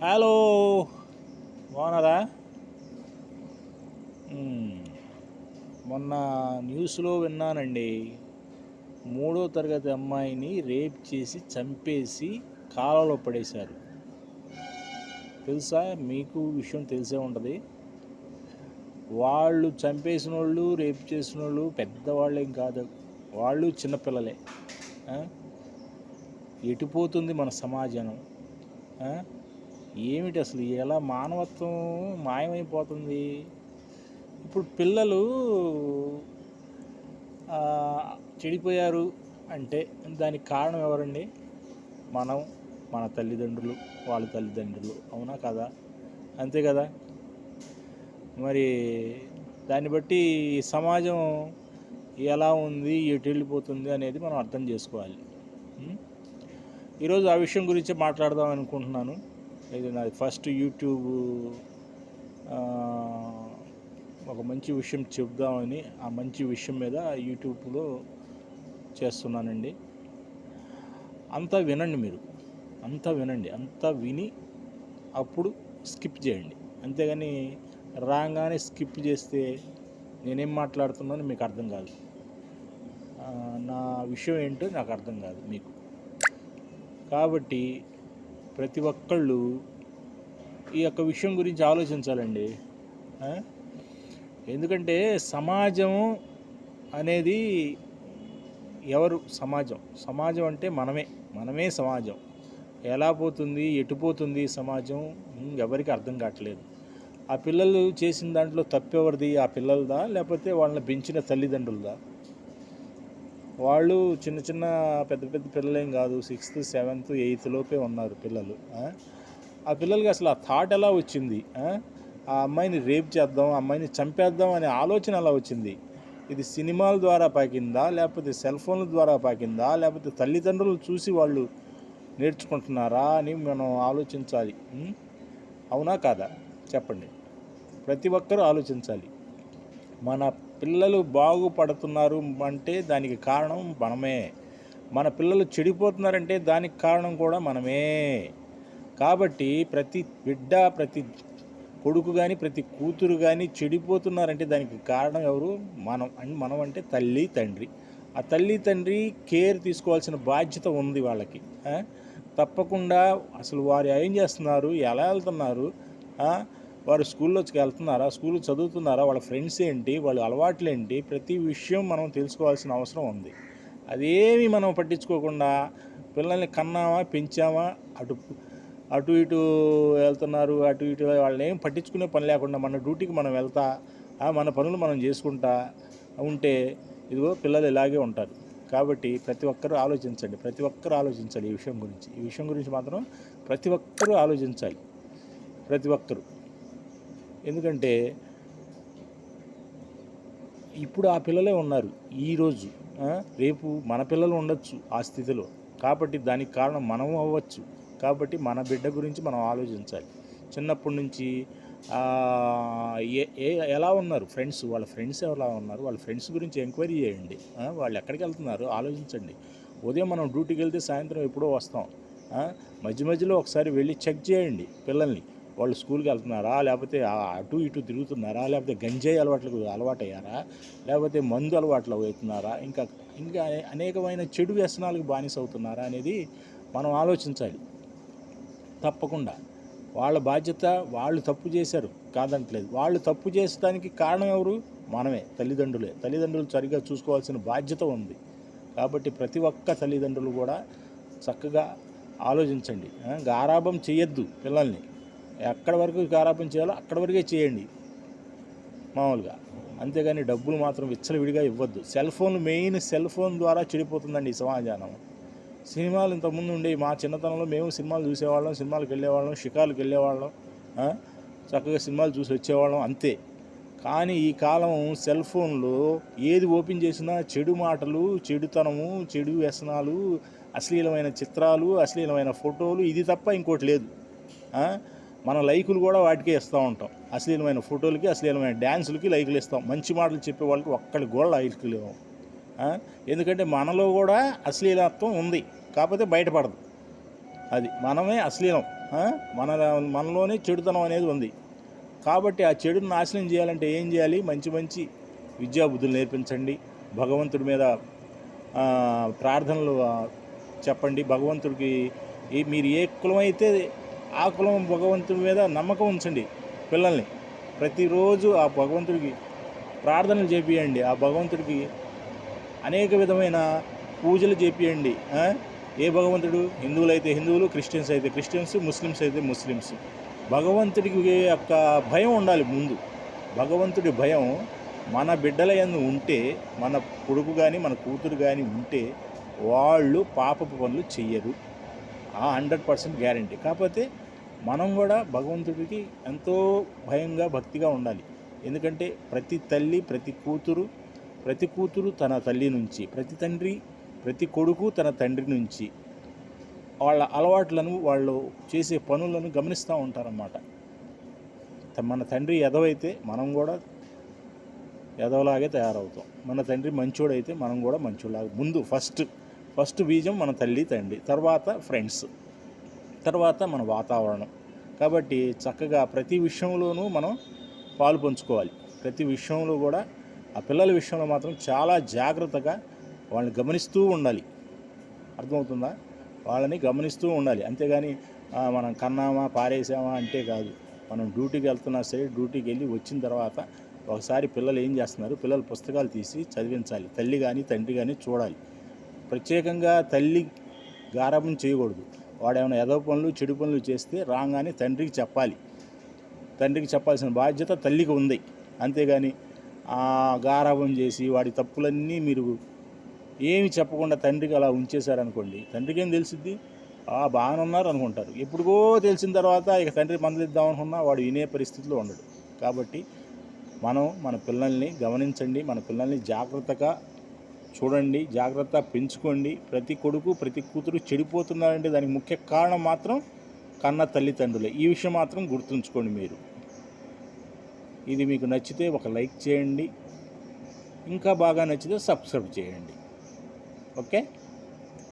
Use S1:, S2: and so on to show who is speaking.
S1: Hello బాగున్నారా? మొన్న న్యూస్లో విన్నానండి. మూడో తరగతి అమ్మాయిని రేప్ చేసి చంపేసి కాలంలో పడేశారు. తెలుసా? మీకు విషయం తెలిసే ఉంటుంది. వాళ్ళు చంపేసిన వాళ్ళు రేప్ చేసిన వాళ్ళు పెద్దవాళ్ళేం కాదు. వాళ్ళు చిన్నపిల్లలే ఎటుపోతుంది మన సమాజం? ఏమిటి అసలు? ఎలా మానవత్వం మాయమైపోతుంది? ఇప్పుడు పిల్లలు చెడిపోయారు అంటే దానికి కారణం ఎవరండి? మనం మన తల్లిదండ్రులు వాళ్ళ తల్లిదండ్రులు. అవునా కదా? అంతే కదా? మరి దాన్ని బట్టి సమాజం ఎలా ఉంది ఎటు వెళ్ళిపోతుంది అనేది మనం అర్థం చేసుకోవాలి. ఈరోజు ఆ విషయం గురించి మాట్లాడదాం అనుకుంటున్నాను. ఇది నాది ఫస్ట్ యూట్యూబ్ ఒక మంచి విషయం చెప్దామని ఆ మంచి విషయం మీద యూట్యూబ్లో చేస్తున్నానండి. అంతా వినండి మీరు. అంతా వినండి. అంతా విని అప్పుడు స్కిప్ చేయండి. అంతేగాని రాగానే స్కిప్ చేస్తే నేనేం మాట్లాడుతున్నానో మీకు అర్థం కాదు. నా విషయం ఏంటో నాకు అర్థం కాదు మీకు. కాబట్టి ప్రతి ఒక్కళ్ళు ఈ యొక్క విషయం గురించి ఆలోచించాలండి. ఎందుకంటే సమాజం అనేది ఎవరు? సమాజం. సమాజం అంటే మనమే. మనమే సమాజం. ఎలా పోతుంది? ఎటు పోతుంది సమాజం? ఎవరికి అర్థం కావట్లేదు. ఆ పిల్లలు చేసిన దాంట్లో తప్పెవరిది ఆ పిల్లలదా? లేకపోతే వాళ్ళని పెంచిన తల్లిదండ్రులదా? వాళ్ళు చిన్న చిన్న పెద్ద పెద్ద పిల్లలేం కాదు సిక్స్త్ సెవెంత్ ఎయిత్ లోపే ఉన్నారు పిల్లలు. ఆ? పిల్లలకి అసలు ఆ థాట్ ఎలా వచ్చింది? ఆ? అమ్మాయిని రేప్ చేద్దాం ఆ అమ్మాయిని చంపేద్దాం అనే ఆలోచన ఎలా వచ్చింది? ఇది సినిమాల ద్వారా పాకిందా లేకపోతే సెల్ ఫోన్ల ద్వారా పాకిందా లేకపోతే తల్లిదండ్రులు చూసి వాళ్ళు నేర్చుకుంటున్నారా అని మనం ఆలోచించాలి. అవునా కాదా? చెప్పండి. ప్రతి ఒక్కరూ ఆలోచించాలి. మన పిల్లలు బాగుపడుతున్నారు అంటే దానికి కారణం మనమే. మన పిల్లలు చెడిపోతున్నారంటే దానికి కారణం కూడా మనమే. కాబట్టి ప్రతి బిడ్డ ప్రతి కొడుకు కానీ ప్రతి కూతురు కానీ చెడిపోతున్నారంటే దానికి కారణం ఎవరు? మనం అన్- మనం అంటే తల్లి తండ్రి. ఆ తల్లి తండ్రి కేర్ తీసుకోవాల్సిన బాధ్యత ఉంది వాళ్ళకి. తప్పకుండా అసలు వారు ఏం చేస్తున్నారు? ఎలా వెళ్తున్నారు? వారు స్కూల్లోకి వెళ్తున్నారా స్కూల్ చదువుతున్నారా వాళ్ళ ఫ్రెండ్స్ ఏంటి వాళ్ళ అలవాట్లు ఏంటి ప్రతి విషయం మనం తెలుసుకోవాల్సిన అవసరం ఉంది. అదేమి మనం పట్టించుకోకుండా పిల్లల్ని కన్నామా పెంచామా అటు అటు ఇటు వెళ్తున్నారు అటు ఇటు వాళ్ళని ఏం పట్టించుకునే పని లేకుండా మన డ్యూటీకి మనం వెళ్తా ఆ, మన పనులు మనం చేసుకుంటా ఉంటే ఇదిగో పిల్లలు ఇలాగే ఉంటారు. కాబట్టి ప్రతి ఒక్కరూ ఆలోచించండి ప్రతి ఒక్కరూ ఆలోచించాలి ఈ విషయం గురించి. ఈ విషయం గురించి మాత్రం ప్రతి ఒక్కరూ ఆలోచించాలి. ప్రతి ఒక్కరూ. ఎందుకంటే ఇప్పుడు ఆ పిల్లలే ఉన్నారు ఈరోజు రేపు మన పిల్లలు ఉండొచ్చు ఆ స్థితిలో. కాబట్టి దానికి కారణం మనం అవ్వచ్చు. కాబట్టి మన బిడ్డ గురించి మనం ఆలోచించాలి. చిన్నప్పటి నుంచి ఏ ఏ ఎలా ఉన్నారు ఫ్రెండ్స్? వాళ్ళ ఫ్రెండ్స్ ఎలా ఉన్నారు? వాళ్ళ ఫ్రెండ్స్ గురించి ఎంక్వైరీ చేయండి. వాళ్ళు ఎక్కడికి వెళ్తున్నారు? ఆలోచించండి. ఉదయం మనం డ్యూటీకి వెళ్తే సాయంత్రం ఎప్పుడో వస్తాం. మధ్య మధ్యలో ఒకసారి వెళ్ళి చెక్ చేయండి పిల్లల్ని. వాళ్ళు స్కూల్కి వెళ్తున్నారా? లేకపోతే అటు ఇటు తిరుగుతున్నారా? లేకపోతే గంజాయి అలవాట్లకు అలవాటయ్యారా? లేకపోతే మందు అలవాట్లు అవుతున్నారా? ఇంకా ఇంకా అనేకమైన చెడు వ్యసనాలకు బానిస అవుతున్నారా అనేది మనం ఆలోచించాలి. తప్పకుండా. వాళ్ళ బాధ్యత వాళ్ళు తప్పు చేశారు కాదంటలేదు. వాళ్ళు తప్పు చేసడానికి కారణం ఎవరు? మనమే తల్లిదండ్రులే. తల్లిదండ్రులు సరిగ్గా చూసుకోవాల్సిన బాధ్యత ఉంది. కాబట్టి ప్రతి ఒక్క తల్లిదండ్రులు కూడా చక్కగా ఆలోచించండి. గారాభం చేయొద్దు పిల్లల్ని. ఎక్కడ వరకు కారాపం చేయాలో అక్కడ వరకే చేయండి. మామూలుగా. అంతేగాని డబ్బులు మాత్రం విచ్చలవిడిగా ఇవ్వద్దు. Cell phone main cell phone ద్వారా చెడిపోతుందండి ఈ సమాజానం. సినిమాలు ఇంతకుముందు ఉండేవి. మా చిన్నతనంలో మేము సినిమాలు చూసేవాళ్ళం సినిమాలకు వెళ్ళేవాళ్ళం షికార్లకు వెళ్ళేవాళ్ళం చక్కగా సినిమాలు చూసి వచ్చేవాళ్ళం అంతే. కానీ ఈ కాలం సెల్ ఫోన్లో ఏది ఓపెన్ చేసినా చెడు మాటలు చెడుతనము చెడు వ్యసనాలు అశ్లీలమైన చిత్రాలు అశ్లీలమైన ఫోటోలు ఇది తప్ప ఇంకోటి లేదు. మన లైకులు కూడా వాటికే ఇస్తూ ఉంటాం. అశ్లీలమైన ఫోటోలకి అశ్లీలమైన డ్యాన్సులకి లైకులు ఇస్తాం. మంచి మాటలు చెప్పే వాళ్ళకి ఒక్కడి కూడా లైకులు ఇవ్వం ఎందుకంటే మనలో కూడా అశ్లీలత్వం ఉంది. కాకపోతే బయటపడదు. అది మనమే అశ్లీలం. మన మనలోనే చెడుతనం అనేది ఉంది. కాబట్టి ఆ చెడును నాశనం చేయాలంటే ఏం చేయాలి? మంచి మంచి విద్యాబుద్ధులు నేర్పించండి. భగవంతుడి మీద ప్రార్థనలు చెప్పండి. భగవంతుడికి మీరు ఏ కులమైతే ఆ కులం భగవంతుడి మీద నమ్మకం ఉంచండి పిల్లల్ని. ప్రతిరోజు ఆ భగవంతుడికి ప్రార్థనలు చేపియండి. ఆ భగవంతుడికి అనేక విధమైన పూజలు చేపియండి. ఏ భగవంతుడు? హిందువులు అయితే హిందువులు క్రిస్టియన్స్ అయితే క్రిస్టియన్స్ ముస్లిమ్స్ అయితే ముస్లిమ్స్. భగవంతుడికి యొక్క భయం ఉండాలి ముందు. భగవంతుడి భయం మన బిడ్డల ఎందు ఉంటే మన కొడుకు కానీ మన కూతురు కానీ ఉంటే వాళ్ళు పాపపు పనులు చెయ్యరు. Hundred percent guarantee. కాకపోతే మనం కూడా భగవంతుడికి ఎంతో భయంగా భక్తిగా ఉండాలి. ఎందుకంటే ప్రతి తల్లి ప్రతి కూతురు ప్రతి కూతురు తన తల్లి నుంచి ప్రతి తండ్రి ప్రతి కొడుకు తన తండ్రి నుంచి వాళ్ళ అలవాట్లను వాళ్ళు చేసే పనులను గమనిస్తూ ఉంటారన్నమాట. మన తండ్రి ఎదవైతే మనం కూడా ఎదవలాగే తయారవుతాం. మన తండ్రి మంచోడైతే మనం కూడా మంచోళ్ళలాగా ముందు ఫస్ట్. ఫస్ట్ బీజం మన తల్లి తండ్రి తర్వాత ఫ్రెండ్స్ తర్వాత మన వాతావరణం. కాబట్టి చక్కగా ప్రతి విషయంలోనూ మనం పాలు పంచుకోవాలి. ప్రతి విషయంలో కూడా ఆ పిల్లల విషయంలో మాత్రం చాలా జాగ్రత్తగా వాళ్ళని గమనిస్తూ ఉండాలి. అర్థమవుతుందా? వాళ్ళని గమనిస్తూ ఉండాలి. అంతేగాని మనం కన్నామా పారేసామా అంటే కాదు. మనం డ్యూటీకి వెళ్తున్నా సరే డ్యూటీకి వెళ్ళి వచ్చిన తర్వాత ఒకసారి పిల్లలు ఏం చేస్తున్నారు? పిల్లలు పుస్తకాలు తీసి చదివించాలి. తల్లి కానీ తండ్రి కానీ చూడాలి. ప్రత్యేకంగా తల్లి గారాబం చేయకూడదు. వాడు ఏమైనా ఎదవ పనులు చెడు పనులు చేస్తే రాగానే తండ్రికి చెప్పాలి. తండ్రికి చెప్పాల్సిన బాధ్యత తల్లికి ఉంది. అంతేగాని ఆ గారాబం చేసి వాడి తప్పులన్నీ మీరు ఏమి చెప్పకుండా తండ్రికి అలా ఉంచేశారనుకోండి తండ్రికి ఏం తెలిసిద్ది? ఆ బాగానే ఉన్నారు అనుకుంటారు. ఎప్పుడుకో తెలిసిన తర్వాత ఇక తండ్రి మందలిద్దాం అనుకున్నా వాడు వినే పరిస్థితిలో ఉండడు. కాబట్టి మనం మన పిల్లల్ని గమనించండి. మన పిల్లల్ని జాగ్రత్తగా చూడండి జాగ్రత్త పెంచుకోండి. ప్రతి కొడుకు ప్రతి కూతురు చెడిపోతున్నారంటే దానికి ముఖ్య కారణం మాత్రం కన్న తల్లిదండ్రులే. ఈ విషయం మాత్రం గుర్తుంచుకోండి మీరు. ఇది మీకు నచ్చితే ఒక లైక్ చేయండి. ఇంకా బాగా నచ్చితే సబ్స్క్రైబ్ చేయండి. ఓకే?